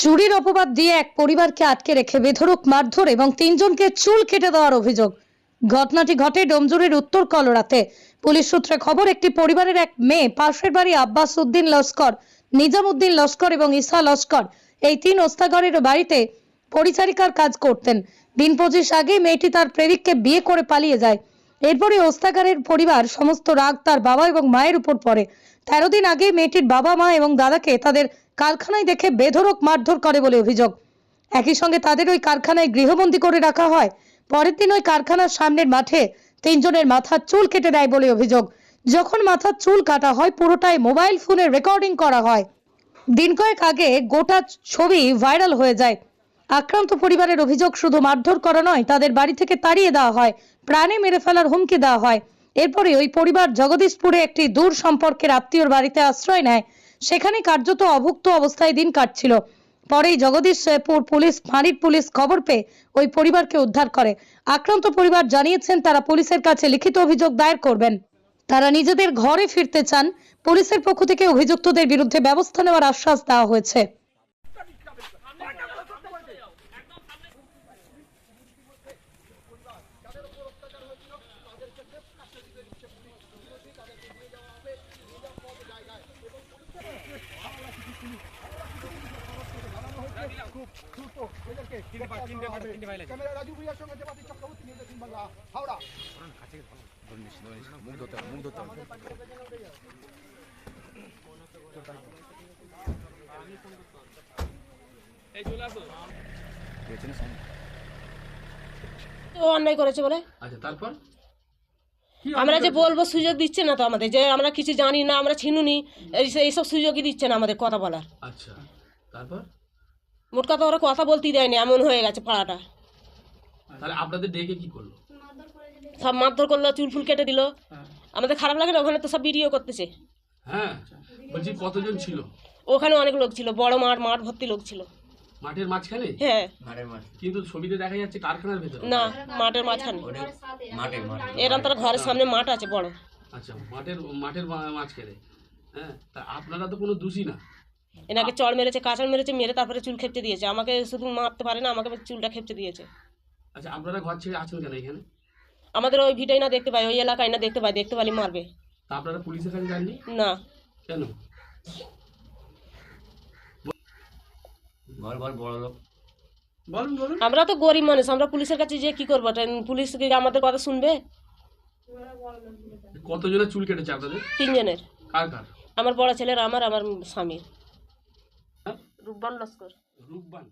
চুরির অপবাদ দিয়ে এক পরিবারকে আটকে রেখে বেধড়ক, মারধর এবং তিনজনকে চুল কেটে দেওয়ার অভিযোগ। ঘটনাটি ঘটে ডোমজুরের উত্তর কলরাতে। পুলিশ সূত্রে খবর, একটি পরিবারের এক মেয়ে, পাশের বাড়ি আব্বাস উদ্দিন লস্কর নিজামুদ্দিন লস্কর এবং ঈসা লস্কর, এই তিন ওস্তাগরের বাড়িতে পরিচারিকার কাজ করতেন। দিন পঁচিশ আগে মেয়েটি তার প্রেমিককে বিয়ে করে পালিয়ে যায়। এরপরে ওস্তাগারের পরিবার সমস্ত রাগ তার বাবা এবং মায়ের উপর পড়ে। তেরো দিন আগে মেয়েটির বাবা, মা এবং দাদাকে তাদের কারখানায় দেখে বেধড়ক মারধর করে বলে অভিযোগ। একই সঙ্গে তাদের ওই কারখানায় গৃহবন্দী করে রাখা হয়। পরের দিন ওই কারখানার সামনের মাঠে তিনজনের মাথার চুল কেটে দেয় বলে অভিযোগ। যখন মাথার চুল কাটা হয়, পুরোটাই মোবাইল ফোনে রেকর্ডিং করা হয়। দিন কয়েক আগে গোটা ছবি ভাইরাল হয়ে যায়। আক্রান্ত পরিবারের অভিযোগ শুধু মারধর করা নয়, তাদের বাড়ি থেকে তাড়িয়ে দেওয়া হয়। প্রাণে মেরে ফেলার হুমকি দেওয়া হয়। এরপরে ওই পরিবার জগদীশপুরে একটি দূর সম্পর্কের আত্মীয়র বাড়িতে আশ্রয় নেয়। সেখানে কার্যত অভুক্ত অবস্থায় দিন কাটছিল। পরেই জগদীশপুর পুলিশ, ফাঁড়ির পুলিশ খবর পেয়ে ওই পরিবারকে উদ্ধার করে। আক্রান্ত পরিবার জানিয়েছেন, তারা পুলিশের কাছে লিখিত অভিযোগ দায়ের করবেন। তারা নিজেদের ঘরে ফিরতে চান। পুলিশের পক্ষ থেকে অভিযুক্তদের বিরুদ্ধে ব্যবস্থা নেওয়ার আশ্বাস দেওয়া হয়েছে। ক্যামেরা রাজু ভুইয়ার সঙ্গে দেবাতি চক্রবর্তী নিউজ এইটিন বাংলা হাওড়া ও অন্যায় করেছে বলে? আচ্ছা তারপর? আমরা যে বলব সুযোগ দিচ্ছে না তো আমাদের যে আমরা কিছু জানি না আমরা ছিনুনি এইসব সুযোগই দিচ্ছে না আমাদের কথা বলার। আচ্ছা তারপর? মোট কথা ওরা কথা বলতেই দেয়নি এমন হয়ে গেছে পাড়াটা। তাহলে আপনাদের ডেকে কি করল? সব মারধর করল চুল ফুল কেটে দিল। আমাদের খারাপ লাগে না ওখানে তো সব ভিডিও করতেছে। হ্যাঁ বলছি কতজন ছিল? ওখানে অনেক লোক ছিল বড় মাঠ মাঠ ভর্তি লোক ছিল। মাঠের মাঝখানে? হ্যাঁ। কিন্তু ছবিতে দেখা যাচ্ছে কারখানার ভেতরে। না মাঠের মাঝখানে। এরকম তার ঘরের সামনে মাঠ আছে বড়। আচ্ছা মাঠের মাঠের মাঝখানে। হ্যাঁ তা আপনারা তো কোনো দোষী না। এনাকে চড় মেরেছে কাঁচাল মেরেছে মেরে তারপরে চুল খেপতে দিয়েছে। আমাকে শুধু মারতে পারে না আমাকে চুলটা খেপতে দিয়েছে। আচ্ছা আপনারা ঘর ছেড়ে আছেন কেন এখানে? আমাদের ওই ভিটাই না দেখতে পাই ওই এলাকায় না দেখতে পাই দেখতে পারি মারবে। তা আপনারা পুলিশের কাছে যাননি? না। কেন? বলুন বলুন। আমরা তো গরিব মানুষ আমরা পুলিশের কাছে যে কি করব? পুলিশ কি আমাদের কথা শুনবে? কতজনের চুল কেটেছে আপনাদের? তিনজনের। কার কার? আমার বড় ছেলের আমার আমার স্বামীর? রূপবান লস্কর রূপবান।